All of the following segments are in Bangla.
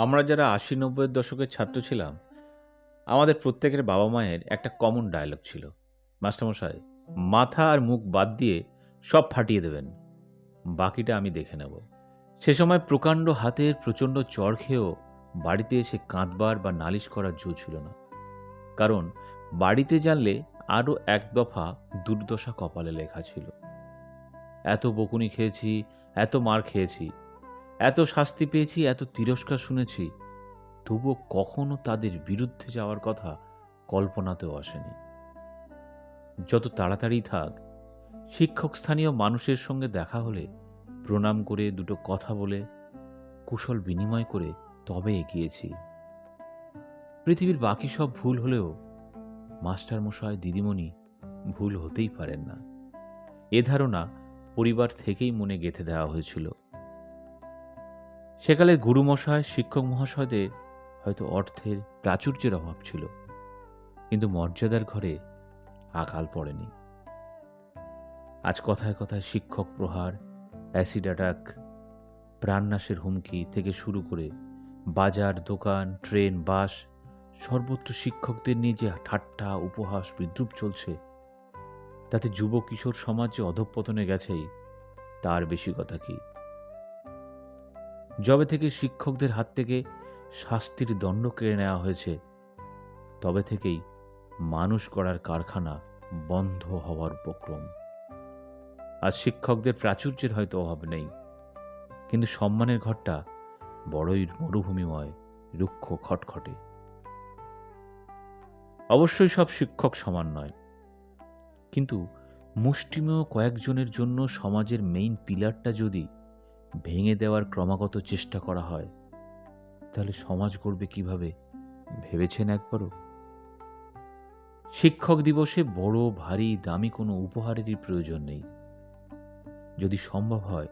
আমরা যারা আশি নব্বইয়ের দশকের ছাত্র ছিলাম, আমাদের প্রত্যেকের বাবা মায়ের একটা কমন ডায়লগ ছিল। মাস্টারমশাই, মাথা আর মুখ বাদ দিয়ে সব ফাটিয়ে দেবেন। বাকিটা আমি দেখে নেব। সে সময় প্রকাণ্ড হাতের প্রচণ্ড চড় খেয়েও বাড়িতে এসে কাঁদবার বা নালিশ করার জো ছিল না। কারণ বাড়িতে জানলে আরও এক দফা দুর্দশা কপালে লেখা ছিল। এত বকুনি খেয়েছি, এত মার খেয়েছি এত শাস্তি পেয়েছি, এত তিরস্কার শুনেছি, তবুও কখনো তাদের বিরুদ্ধে যাওয়ার কথা কল্পনাতেও আসেনি। যত তাড়াতাড়ি থাক, শিক্ষক স্থানীয় মানুষের সঙ্গে দেখা হলে, প্রণাম করে, দুটো কথা বলে, কুশল বিনিময় করে তবে এগিয়েছি। পৃথিবীর বাকি সব ভুল হলেও মাস্টারমশাই দিদিমণি ভুল হতেই পারেন না। এ ধারণা পরিবার থেকেই মনে গেঁথে দেওয়া হয়েছিল। সেকালের গুরুমশায়, শিক্ষক মহাশয়দের হয়তো অর্থের প্রাচুর্যের অভাব ছিল, কিন্তু মর্যাদার ঘরে আকাল পড়েনি। আজ কথায় কথায় শিক্ষক প্রহার, অ্যাসিড অ্যাটাক, প্রাণনাশের হুমকি থেকে শুরু করে বাজার, দোকান, ট্রেন, বাস, সর্বত্র শিক্ষকদের নিয়ে যে ঠাট্টা, উপহাস, বিদ্রুপ চলছে, তাতে যুব কিশোর সমাজ যে অধঃপতনে গেছেই, তার বেশি কথা কি? যবে থেকে শিক্ষকদের হাত থেকে শাস্তির দণ্ড কেড়ে নেওয়া হয়েছে, তবে থেকেই মানুষ করার কারখানা বন্ধ হওয়ার উপক্রম। আজ শিক্ষকদের প্রাচুর্যের হয়তো অভাব নেই, কিন্তু সম্মানের ঘরটা বড়ই মরুভূমিময়, রুক্ষ, খটখটে। অবশ্যই সব শিক্ষক সমান নয়, কিন্তু মুষ্টিমেয় কয়েকজনের জন্য সমাজের মেইন পিলারটা যদি ভেঙে দেওয়ার ক্রমাগত চেষ্টা করা হয়। তাহলে সমাজ গড়বে কীভাবে? ভেবেছেন একবারও? শিক্ষক দিবসে বড়, ভারী, দামি কোনো উপহারেরই প্রয়োজন নেই। যদি সম্ভব হয়,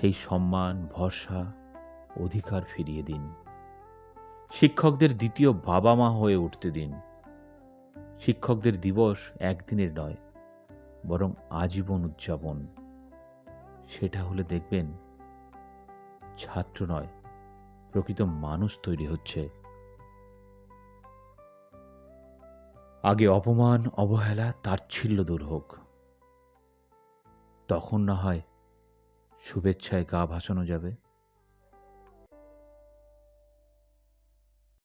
সেই সম্মান, ভরসা, অধিকার ফিরিয়ে দিন। শিক্ষকদের দ্বিতীয় বাবা মা হয়ে উঠতে দিন। শিক্ষকদের দিবস একদিনের নয়, বরং আজীবন উদযাপন। সেটা হলে দেখবেন ছাত্র নয়, প্রকৃত মানুষ তৈরি হচ্ছে। আগে অপমান, অবহেলা, তাচ্ছিল্য দূর হোক। তখন না হয় শুভেচ্ছায় গা ভাসানো যাবে।